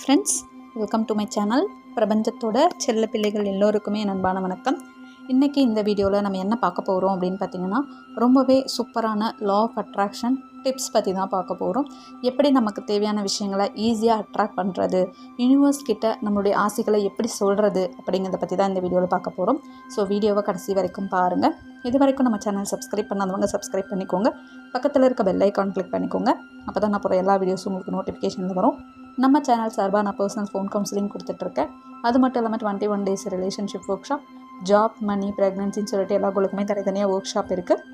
Friends welcome to my channel பிரபஞ்சத்தோட செல்ல பிள்ளைகள் எல்லோருக்குமே என் அன்பான வணக்கம். இன்றைக்கி இந்த வீடியோவில் நம்ம என்ன பார்க்க போகிறோம் அப்படின்னு பார்த்தீங்கன்னா ரொம்பவே சூப்பரான லா ஆஃப் அட்ராக்ஷன் டிப்ஸ் பற்றி தான் பார்க்க போகிறோம் எப்படி நமக்கு தேவையான விஷயங்களை ஈஸியாக அட்ராக்ட் பண்ணுறது யூனிவர்ஸ் கிட்ட நம்மளுடைய ஆசைகளை எப்படி சொல்கிறது அப்படிங்கிறத பற்றி தான் இந்த வீடியோவில் பார்க்க போகிறோம் ஸோ வீடியோவை கடைசி வரைக்கும் பாருங்கள் இது வரைக்கும் நம்ம சேனல் சப்ஸ்கிரைப் பண்ணாதவங்க சப்ஸ்கிரைப் பண்ணிக்கோங்க. பக்கத்தில் இருக்க பெல் ஐக்கான் கிளிக் பண்ணிக்கோங்க. அப்போ தான் நான் போகிற எல்லா வீடியோஸும் உங்களுக்கு நோட்டிஃபிகேஷனில் வரும். நம்ம சேனல் சார்பாக நான் பர்சனல் ஃபோன் கவுன்சிலிங் கொடுத்துட்ருக்கேன். அது மட்டும் இல்லாமல் twenty one days relationship workshop job money ப்ரெக்னன்சின்னு சொல்லிட்டு எல்லா கோலுக்குமே தனித்தனியாக ஒர்க் ஷாப் இருக்குது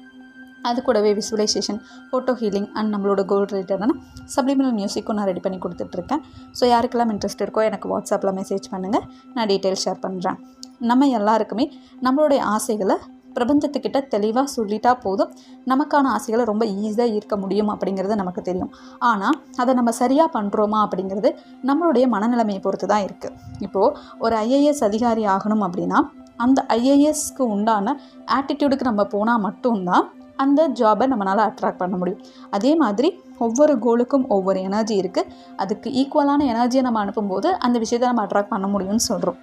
அது கூடவே விசுவலைசேஷன் ஃபோட்டோ ஹீலிங் அண்ட் நம்மளோட கோல் ரிலேட்டடான சப்ளிமினல் மியூசிக்கும் நான் ரெடி பண்ணி கொடுத்துட்ருக்கேன். ஸோ யாருக்கெல்லாம் இன்ட்ரெஸ்ட் இருக்கோ எனக்கு வாட்ஸ்அப்பில் மெசேஜ் பண்ணுங்கள் நான் டீட்டெயில் ஷேர் பண்ணுறேன் நம்ம எல்லாருக்குமே நம்மளுடைய ஆசைகளை பிரபஞ்சத்துக்கிட்ட தெளிவாக சொல்லிட்டா போதும். நமக்கான ஆசைகளை ரொம்ப ஈஸியாக ஈர்க்க முடியும் அப்படிங்கிறது நமக்கு தெரியும். ஆனால் அதை நம்ம சரியாக பண்ணுறோமா அப்படிங்கிறது நம்மளுடைய மனநிலைமையை பொறுத்து தான் இருக்குது இப்போது ஒரு ஐஏஎஸ் அதிகாரி ஆகணும் அப்படின்னா அந்த ஐஏஎஸ்க்கு உண்டான ஆட்டிடியூடுக்கு நம்ம போனால் மட்டும்தான் அந்த ஜாபை நம்மளால் அட்ராக்ட் பண்ண முடியும். அதே மாதிரி ஒவ்வொரு கோலுக்கும் ஒவ்வொரு எனர்ஜி இருக்குது அதுக்கு ஈக்குவலான எனர்ஜியை நம்ம அனுப்பும்போது அந்த விஷயத்தை நம்ம அட்ராக்ட் பண்ண முடியும்னு சொல்கிறோம்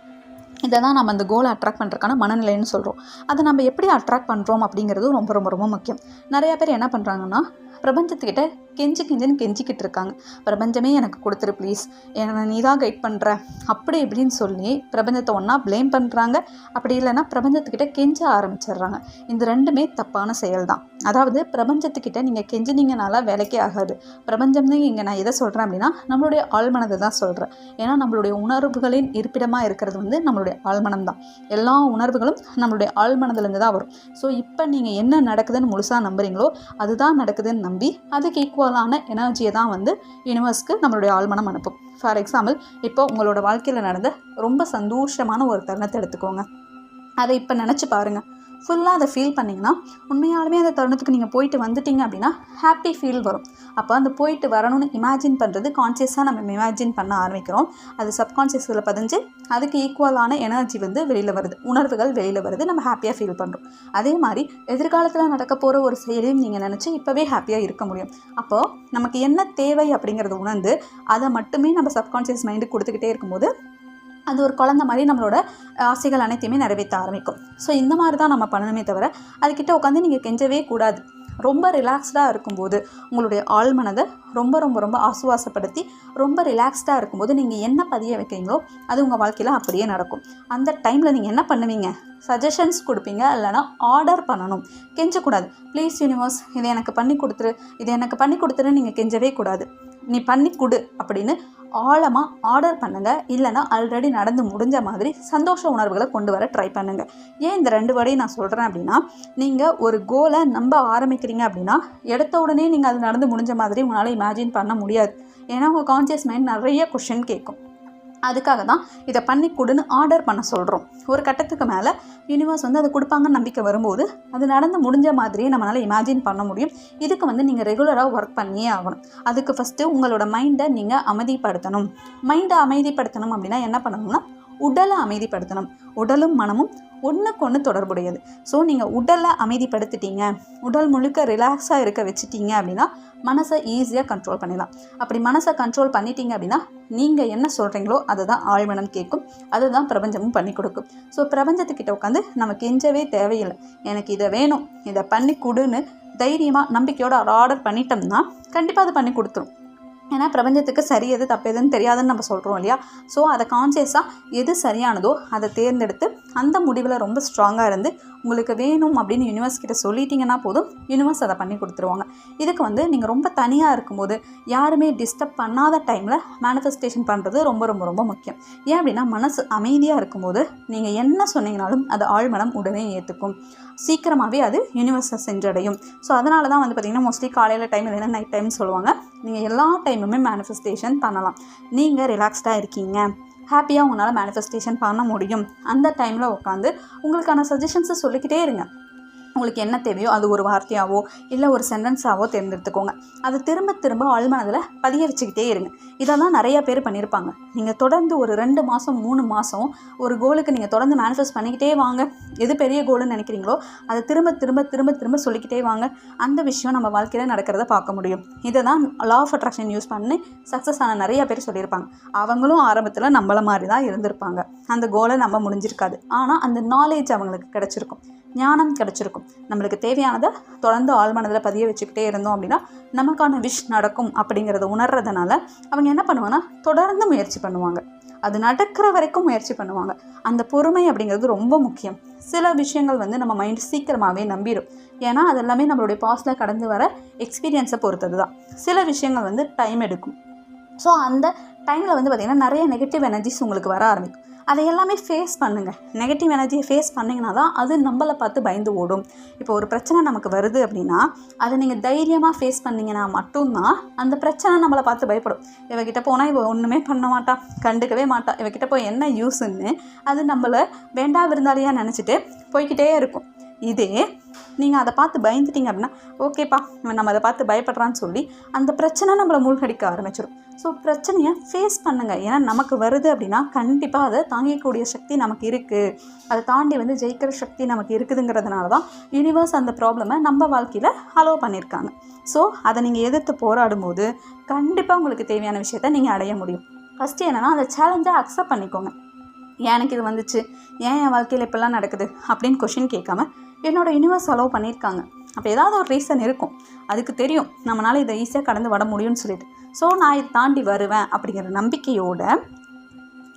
இதை தான் நம்ம அந்த கோலை அட்ராக்ட் பண்ணுறதுக்கான மனநிலைன்னு சொல்கிறோம் அதை நம்ம எப்படி அட்ராக்ட் பண்ணுறோம் அப்படிங்கிறது ரொம்ப ரொம்ப ரொம்ப முக்கியம். நிறையா பேர் என்ன பண்ணுறாங்கன்னா பிரபஞ்சத்துக்கிட்ட கெஞ்சி கெஞ்சின்னு கெஞ்சிக்கிட்டு இருக்காங்க. பிரபஞ்சமே எனக்கு கொடுத்துரு ப்ளீஸ் என்னை நீ தான் கைட் பண்ணுற அப்படி இப்படின்னு சொல்லி பிரபஞ்சத்தை ஒன்றா ப்ளேம் பண்ணுறாங்க அப்படி இல்லைன்னா பிரபஞ்சத்துக்கிட்ட கெஞ்ச ஆரம்பிச்சிடுறாங்க. இந்த ரெண்டுமே தப்பான செயல் தான் அதாவது பிரபஞ்சத்துக்கிட்ட நீங்கள் கெஞ்சினீங்கனால வேலைக்கே ஆகாது. பிரபஞ்சம் தான் இங்கே நான் எதை சொல்கிறேன் அப்படின்னா நம்மளுடைய ஆழ்மனதை தான் சொல்கிறேன் ஏன்னா நம்மளுடைய உணர்வுகளின் இருப்பிடமாக இருக்கிறது வந்து நம்மளுடைய ஆழ்மனம் தான் எல்லா உணர்வுகளும் நம்மளுடைய ஆழ்மனதுலேருந்து தான் வரும். ஸோ இப்போ நீங்கள் என்ன நடக்குதுன்னு முழுசாக நம்புறீங்களோ அதுதான் நடக்குதுன்னு நம்பி அதுக்கு ஈக்குவலான எனர்ஜியை தான் வந்து யூனிவர்ஸ்க்கு நம்மளுடைய ஆழ்மனம் அனுப்பும். ஃபார் எக்ஸாம்பிள் இப்போ உங்களோட வாழ்க்கையில் நடந்த ரொம்ப சந்தோஷமான ஒரு தருணத்தை எடுத்துக்கோங்க. அதை இப்போ நினச்சி பாருங்கள் ஃபுல்லாக அதை ஃபீல் பண்ணிங்கன்னா உண்மையாலுமே அந்த தருணத்துக்கு நீங்கள் போயிட்டு வந்துட்டீங்க அப்படின்னா ஹாப்பி ஃபீல் வரும். அப்போ அந்த போயிட்டு வரணும்னு இமேஜின் பண்ணுறது கான்சியஸாக நம்ம இமேஜின் பண்ண ஆரம்பிக்கிறோம். அது சப்கான்ஷியஸில் பதிஞ்சு அதுக்கு ஈக்குவலான எனர்ஜி வந்து வெளியில் வருது. உணர்வுகள் வெளியில் வருது. நம்ம ஹாப்பியாக ஃபீல் பண்ணுறோம் அதே மாதிரி எதிர்காலத்தில் நடக்க போகிற ஒரு செயலையும் நீங்கள் நினச்சி இப்போவே ஹாப்பியாக இருக்க முடியும். அப்போது நமக்கு என்ன தேவை அப்படிங்கிறத உணர்ந்து அதை மட்டுமே நம்ம சப்கான்ஷியஸ் மைண்டுக்கு கொடுத்துக்கிட்டே இருக்கும்போது அது ஒரு குழந்த மாதிரி நம்மளோட ஆசைகள் அனைத்தையுமே நிறைவேற்ற ஆரம்பிக்கும். ஸோ இந்த மாதிரி தான் நம்ம பண்ணணுமே தவிர அதுக்கிட்ட உட்காந்து நீங்கள் கெஞ்சவே கூடாது. ரொம்ப ரிலாக்ஸ்டாக இருக்கும்போது உங்களுடைய ஆழ்மனதை ரொம்ப ரொம்ப ரொம்ப ஆசுவாசப்படுத்தி ரொம்ப ரிலாக்ஸ்டாக இருக்கும்போது நீங்கள் என்ன பதிய வைக்கிறீங்களோ அது உங்கள் வாழ்க்கையில் அப்படியே நடக்கும். அந்த டைமில் நீங்கள் என்ன பண்ணுவீங்க? சஜஷன்ஸ் கொடுப்பீங்க இல்லைனா ஆர்டர் பண்ணணும். கெஞ்சக்கூடாது. ப்ளீஸ் யூனிவர்ஸ் இதை எனக்கு பண்ணி கொடுத்துரு இதை எனக்கு பண்ணி கொடுத்துரு நீங்கள் கெஞ்சவே கூடாது. நீ பண்ணி கொடு அப்படின்னு ஆழமாக ஆர்டர் பண்ணுங்கள் இல்லைனா ஆல்ரெடி நடந்து முடிஞ்ச மாதிரி சந்தோஷ உணர்வுகளை கொண்டு வர ட்ரை பண்ணுங்கள் ஏன் இந்த ரெண்டு வரையும் நான் சொல்கிறேன் அப்படின்னா நீங்கள் ஒரு கோலை நம்ப ஆரம்பிக்கிறீங்க அப்படின்னா எடுத்த உடனே நீங்கள் அது நடந்து முடிஞ்ச மாதிரி உங்களால் இமேஜின் பண்ண முடியாது. ஏன்னா உங்கள் கான்சியஸ் மைண்ட் நிறைய கொஷின் கேட்கும் அதுக்காக தான் இதை பண்ணி கொடுன்னு ஆர்டர் பண்ண சொல்கிறோம் ஒரு கட்டத்துக்கு மேலே யூனிவர்ஸ் வந்து அதை கொடுப்பாங்கன்னு நம்பிக்கை வரும்போது அது நடந்து முடிஞ்ச மாதிரியே நம்மளால் இமேஜின் பண்ண முடியும். இதுக்கு வந்து நீங்கள் ரெகுலராக ஒர்க் பண்ணியே ஆகணும். அதுக்கு ஃபஸ்ட்டு உங்களோட மைண்டை நீங்கள் அமைதிப்படுத்தணும். மைண்டை அமைதிப்படுத்தணும் அப்படின்னா என்ன பண்ணணும்னா உடலை அமைதிப்படுத்தணும். உடலும் மனமும் ஒன்றுக்கு ஒன்று தொடர்புடையது. ஸோ நீங்கள் உடலை அமைதிப்படுத்திட்டீங்க. உடல் முழுக்க ரிலாக்ஸாக இருக்க வச்சுட்டீங்க அப்படின்னா மனசை ஈஸியாக கண்ட்ரோல் பண்ணிடலாம். அப்படி மனசை கண்ட்ரோல் பண்ணிட்டீங்க அப்படின்னா நீங்கள் என்ன சொல்கிறீங்களோ அதை தான் ஆழ்மனம் கேட்கும். அதை தான் பிரபஞ்சமும் பண்ணி கொடுக்கும். ஸோ பிரபஞ்சத்துக்கிட்ட உட்காந்து நம்ம கெஞ்சவே தேவையில்லை. எனக்கு இதை வேணும். இதை பண்ணி கொடுன்னு தைரியமாக நம்பிக்கையோடு ஆர்டர் பண்ணிட்டோம்னா கண்டிப்பாக அதை பண்ணி கொடுத்துரும். ஏன்னா பிரபஞ்சத்துக்கு சரி எது தப்பு எதுன்னு தெரியாதுன்னு நம்ம சொல்கிறோம் இல்லையா? ஸோ அதை கான்சியஸாக எது சரியானதோ அதை தேர்ந்தெடுத்து அந்த முடிவில் ரொம்ப ஸ்ட்ராங்காக இருந்து உங்களுக்கு வேணும் அப்படின்னு யூனிவர்ஸ் கிட்ட சொல்லிட்டீங்கன்னா போதும் யூனிவர்ஸ் அதை பண்ணி கொடுத்துருவாங்க. இதுக்கு வந்து நீங்கள் ரொம்ப தனியாக இருக்கும்போது யாருமே டிஸ்டர்ப் பண்ணாத டைமில் மேனிஃபெஸ்டேஷன் பண்ணுறது ரொம்ப ரொம்ப ரொம்ப முக்கியம். ஏன் அப்படின்னா மனசு அமைதியாக இருக்கும்போது நீங்கள் என்ன சொன்னீங்கனாலும் அது ஆழ்மனம் உடனே ஏற்றுக்கும் சீக்கிரமாகவே அது யூனிவர்ஸை சென்றடையும். ஸோ அதனால தான் வந்து பார்த்திங்கன்னா மோஸ்ட்லி காலையில் டைம் இல்லைன்னா நைட் டைம் சொல்லுவாங்க. நீங்கள் எல்லா டைமுமே மேனிஃபெஸ்டேஷன் பண்ணலாம். நீங்கள் ரிலாக்ஸ்டாக இருக்கீங்க. ஹாப்பியாக உங்களால் மேனிஃபெஸ்டேஷன் பண்ண முடியும். அந்த டைமில் உட்காந்து உங்களுக்கான சஜஷன்ஸை சொல்லிக்கிட்டே இருங்க. உங்களுக்கு என்ன தேவையோ அது ஒரு வார்த்தையாவோ இல்லை ஒரு சென்டென்ஸாவோ தேர்ந்தெடுத்துக்கோங்க. அதை திரும்ப திரும்ப ஆழ்மனதில் பதிய வச்சுக்கிட்டே இருங்க. இதெல்லாம் நிறையா பேர் பண்ணியிருப்பாங்க நீங்கள் தொடர்ந்து ஒரு ரெண்டு மாதம் மூணு மாதம் ஒரு கோலுக்கு நீங்கள் தொடர்ந்து மேனிஃபெஸ்ட் பண்ணிக்கிட்டே வாங்க. எது பெரிய கோல்னு நினைக்கிறீங்களோ அதை திரும்ப திரும்ப திரும்ப திரும்ப சொல்லிக்கிட்டே வாங்க. அந்த விஷயம் நம்ம வாழ்க்கையில் நடக்கிறத பார்க்க முடியும். இதை தான் லா ஆஃப் அட்ராக்ஷன் யூஸ் பண்ணி சக்ஸஸ் ஆன நிறையா பேர் சொல்லியிருப்பாங்க. அவங்களும் ஆரம்பத்தில் நம்மள மாதிரி தான் இருந்திருப்பாங்க. அந்த கோலை நம்ம முடிஞ்சிருக்காது. ஆனால் அந்த நாலேஜ் அவங்களுக்கு கிடச்சிருக்கும். ஞானம் கிடச்சிருக்கும். நம்மளுக்கு தேவையானதை தொடர்ந்து ஆழ்மனதில் பதிய வச்சுக்கிட்டே இருந்தோம் அப்படின்னா நமக்கான விஷ் நடக்கும் அப்படிங்கிறத உணர்றதுனால அவங்க என்ன பண்ணுவாங்கன்னா தொடர்ந்து முயற்சி பண்ணுவாங்க. அது நடக்கிற வரைக்கும் முயற்சி பண்ணுவாங்க. அந்த பொறுமை அப்படிங்கிறது ரொம்ப முக்கியம். சில விஷயங்கள் வந்து நம்ம மைண்ட் சீக்கிரமாகவே நம்பிடும் ஏன்னா அது எல்லாமே நம்மளுடைய பாஸ்டில் கடந்து வர எக்ஸ்பீரியன்ஸை பொறுத்தது தான். சில விஷயங்கள் வந்து டைம் எடுக்கும். ஸோ அந்த டைமில் வந்து பார்த்திங்கன்னா நிறைய நெகட்டிவ் எனர்ஜிஸ் உங்களுக்கு வர ஆரம்பிக்கும். அதை எல்லாமே ஃபேஸ் பண்ணுங்கள் நெகட்டிவ் எனர்ஜியை ஃபேஸ் பண்ணிங்கன்னா தான் அது நம்மளை பார்த்து பயந்து ஓடும். இப்போ ஒரு பிரச்சனை நமக்கு வருது அப்படின்னா அதை நீங்கள் தைரியமாக ஃபேஸ் பண்ணிங்கன்னா மட்டும்தான் அந்த பிரச்சனை நம்மளை பார்த்து பயப்படும். இவகிட்ட போனால் இவ ஒன்றுமே பண்ண மாட்டா கண்டுக்கவே மாட்டா. இவகிட்ட போய் என்ன யூஸுன்னு அது நம்மளை வேண்டா விருந்தாளியாக நினச்சிட்டு போய்கிட்டே இருக்கும். இதே நீங்கள் அதை பார்த்து பயந்துட்டீங்க அப்படின்னா ஓகேப்பா நம்ம அதை பார்த்து பயப்படுறான்னு சொல்லி அந்த பிரச்சனை நம்மளை மூழ்கடிக்க ஆரம்பிச்சிடும் ஸோ பிரச்சனையை ஃபேஸ் பண்ணுங்கள் ஏன்னா நமக்கு வருது அப்படின்னா கண்டிப்பாக அதை தாங்கிக்கூடிய சக்தி நமக்கு இருக்குது அதை தாண்டி வந்து ஜெயிக்கிற சக்தி நமக்கு இருக்குதுங்கிறதுனால தான் யூனிவர்ஸ் அந்த ப்ராப்ளமை நம்ம வாழ்க்கையில் அலோவ் பண்ணியிருக்காங்க. ஸோ அதை நீங்கள் எதிர்த்து போராடும் போது கண்டிப்பாக உங்களுக்கு தேவையான விஷயத்த நீங்கள் அடைய முடியும். ஃபஸ்ட்டு என்னென்னா அந்த சேலஞ்சை அக்செப்ட் பண்ணிக்கோங்க. எனக்கு இது வந்துச்சு? ஏன் என் வாழ்க்கையில் இப்படிலாம் நடக்குது? அப்படின்னு கொஷின் கேட்காம என்னோடய யூனிவர்ஸ் அலோவ் பண்ணியிருக்காங்க. அப்போ ஏதாவது ஒரு ரீசன் இருக்கும். அதுக்கு தெரியும். நம்மளால் இதை ஈஸியாக கடந்து வர முடியும்னு சொல்லிட்டு. ஸோ நான் இதை தாண்டி வருவேன் அப்படிங்கிற நம்பிக்கையோடு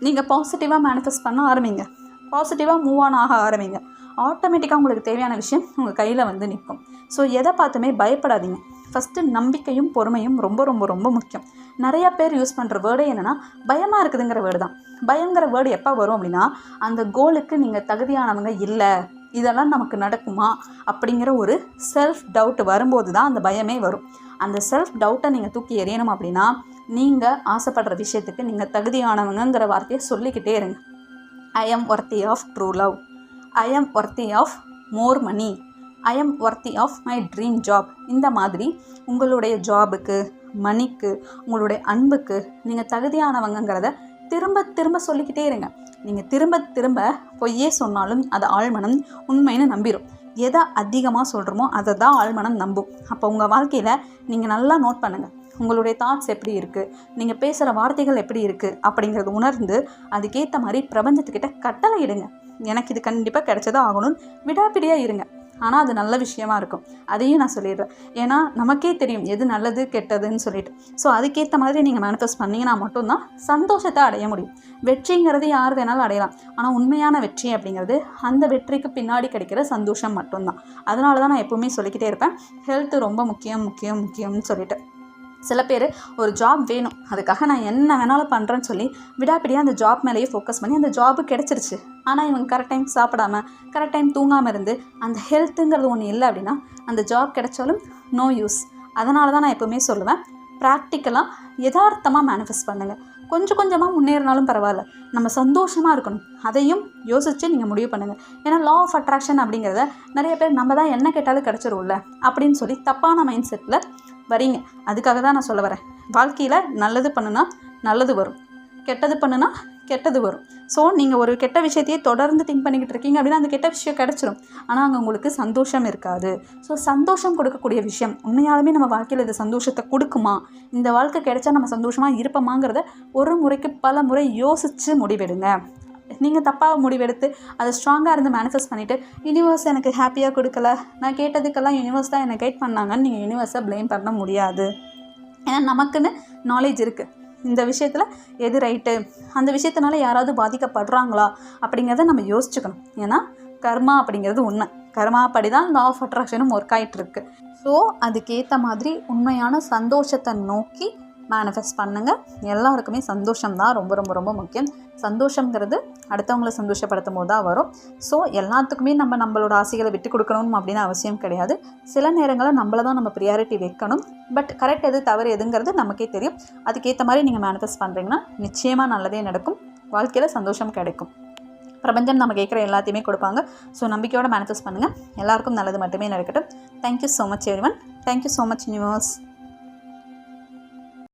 நீங்கள் பாசிட்டிவாக மேனிஃபெஸ்ட் பண்ண ஆரம்பிங்க. பாசிட்டிவாக மூவ் ஆன் ஆக ஆரம்பிங்க. ஆட்டோமேட்டிக்காக உங்களுக்கு தேவையான விஷயம் உங்கள் கையில் வந்து நிற்கும். ஸோ எதை பார்த்துமே பயப்படாதீங்க. ஃபஸ்ட்டு நம்பிக்கையும் பொறுமையும் ரொம்ப ரொம்ப ரொம்ப முக்கியம். நிறையா பேர் யூஸ் பண்ணுற வேர்டே என்னென்னா பயமாக இருக்குதுங்கிற வேர்டு தான். பயங்கிற வேர்டு எப்போ வரும் அப்படின்னா அந்த கோலுக்கு நீங்கள் தகுதியானவங்க இல்லை. இதெல்லாம் நமக்கு நடக்குமா அப்படிங்கிற ஒரு செல்ஃப் டவுட் வரும்போது தான் அந்த பயமே வரும். அந்த செல்ஃப் டவுட்டை நீங்கள் தூக்கி எறியணும் அப்படின்னா நீங்கள் ஆசைப்படுற விஷயத்துக்கு நீங்கள் தகுதியானவங்கங்கிற வார்த்தையை சொல்லிக்கிட்டே இருங்க. I am worthy of true love I am worthy of more money I am worthy of my dream job இந்த மாதிரி உங்களுடைய ஜாபுக்கு மணிக்கு உங்களுடைய அன்புக்கு நீங்கள் தகுதியானவங்கங்கிறத திரும்ப திரும்ப சொல்லிக்கிட்டே இருங்க. நீங்கள் திரும்ப திரும்ப பொய்யே சொன்னாலும் அதை ஆழ்மனம் உண்மைன்னு நம்பிடும் எதை அதிகமாக சொல்கிறோமோ அதை தான் ஆழ்மனம் நம்பும். அப்போ உங்கள் வாழ்க்கையில் நீங்கள் நல்லா நோட் பண்ணுங்கள் உங்களுடைய தாட்ஸ் எப்படி இருக்குது நீங்கள் பேசுகிற வார்த்தைகள் எப்படி இருக்குது அப்படிங்கிறத உணர்ந்து அதுக்கேற்ற மாதிரி பிரபஞ்சத்துக்கிட்ட கட்டளை இடுங்க. எனக்கு இது கண்டிப்பாக கிடைச்சதா ஆகணும்னு விடாப்பிடியாக இருங்க. ஆனால் அது நல்ல விஷயமா இருக்கும். அதையும் நான் சொல்லிடுறேன். ஏன்னா நமக்கே தெரியும் எது நல்லது கெட்டதுன்னு சொல்லிட்டு. ஸோ அதுக்கேற்ற மாதிரி நீங்கள் மேனிஃபெஸ்ட் பண்ணிங்கன்னா மட்டும்தான் சந்தோஷத்தை அடைய முடியும். வெற்றிங்கிறது யார் வேணாலும் அடையலாம். ஆனால் உண்மையான வெற்றி அப்படிங்கிறது அந்த வெற்றிக்கு பின்னாடி கிடைக்கிற சந்தோஷம் மட்டும்தான். அதனால தான் நான் எப்போவுமே சொல்லிக்கிட்டே இருப்பேன். ஹெல்த்து ரொம்ப முக்கியம் முக்கியம் முக்கியம்னு சொல்லிட்டு. சில பேர் ஒரு ஜாப் வேணும். அதுக்காக நான் என்ன வேணாலும் பண்ணுறேன்னு சொல்லி விடாப்பிடியாக அந்த ஜாப் மேலேயே ஃபோக்கஸ் பண்ணி அந்த ஜாபு கிடச்சிருச்சு. ஆனால் இவங்க கரெக்ட் டைம் சாப்பிடாம கரெக்ட் டைம் தூங்காமல் இருந்து அந்த ஹெல்த்துங்கிறது ஒன்று இல்லை அப்படின்னா அந்த ஜாப் கிடைச்சாலும் நோ யூஸ் அதனால தான் நான் எப்போவுமே சொல்லுவேன் ப்ராக்டிக்கலாக யதார்த்தமாக மேனிஃபெஸ்ட் பண்ணுங்கள் கொஞ்சம் கொஞ்சமாக முன்னேறினாலும் பரவாயில்ல. நம்ம சந்தோஷமாக இருக்கணும். அதையும் யோசித்து நீங்கள் முடிவு பண்ணுங்கள் ஏன்னா லா ஆஃப் அட்ராக்ஷன் அப்படிங்கிறத நிறைய பேர் நம்ம தான் என்ன கேட்டாலும் கிடச்சிரும்ல அப்படின்னு சொல்லி தப்பான மைண்ட் செட்டில் வரீங்க அதுக்காக தான் நான் சொல்ல வரேன். வாழ்க்கையில் நல்லது பண்ணுனா நல்லது வரும். கெட்டது பண்ணுனா கெட்டது வரும். ஸோ நீங்கள் ஒரு கெட்ட விஷயத்தையே தொடர்ந்து திங்க் பண்ணிக்கிட்டு இருக்கீங்க அப்படின்னா அந்த கெட்ட விஷயம் கிடச்சிரும். ஆனால் அங்கே உங்களுக்கு சந்தோஷம் இருக்காது. ஸோ சந்தோஷம் கொடுக்கக்கூடிய விஷயம் உண்மையாலுமே நம்ம வாழ்க்கையில் இது சந்தோஷத்தை கொடுக்குமா? இந்த வாழ்க்கை கிடைச்சா நம்ம சந்தோஷமாக இருப்போமாங்கிறத ஒரு முறைக்கு பல முறை யோசித்து முடிவெடுங்க. நீங்கள் தப்பாக முடிவெடுத்து அதை ஸ்ட்ராங்காக இருந்து மேனிஃபெஸ்ட் பண்ணிவிட்டு யூனிவர்ஸ் எனக்கு ஹாப்பியாக கொடுக்கல நான் கேட்டதுக்கெல்லாம் யூனிவர்ஸ் தான் என்னை கைட் பண்ணாங்கன்னு நீங்கள் யூனிவர்ஸை ப்ளேம் பண்ண முடியாது. ஏன்னா நமக்குன்னு நாலேஜ் இருக்குது இந்த விஷயத்தில் எது ரைட்டு அந்த விஷயத்தினால யாராவது பாதிக்கப்படுறாங்களா? அப்படிங்கிறத நம்ம யோசிச்சுக்கணும். ஏன்னா கர்மா அப்படிங்கிறது உண்மை கர்மா தான் லா ஆஃப் அட்ராக்ஷனும் ஒர்க் ஆகிட்டு இருக்கு ஸோ அதுக்கேற்ற மாதிரி உண்மையான சந்தோஷத்தை நோக்கி மேனிஃபெஸ்ட் பண்ணுங்கள் எல்லாருக்குமே சந்தோஷம் தான் ரொம்ப ரொம்ப ரொம்ப முக்கியம். சந்தோஷங்கிறது அடுத்தவங்கள சந்தோஷப்படுத்தும் போது தான் வரும். ஸோ எல்லாத்துக்குமே நம்ம நம்மளோட ஆசைகளை விட்டு கொடுக்கணும் அப்படின்னு அவசியம் கிடையாது. சில நேரங்களில் நம்மள தான் நம்ம ப்ரியாரிட்டி வைக்கணும். பட் கரெக்ட் எது தவறு எதுங்கிறது நமக்கே தெரியும். அதுக்கேற்ற மாதிரி நீங்கள் மேனிஃபெஸ்ட் பண்ணுறீங்கன்னா நிச்சயமாக நல்லதே நடக்கும். வாழ்க்கையில் சந்தோஷம் கிடைக்கும். பிரபஞ்சம் நம்ம கேட்குற எல்லாத்தையுமே கொடுப்பாங்க. ஸோ நம்பிக்கையோட மேனிஃபெஸ்ட் பண்ணுங்கள் எல்லாருக்கும் நல்லது மட்டுமே நடக்கட்டும். Thank you so much everyone thank you so much universe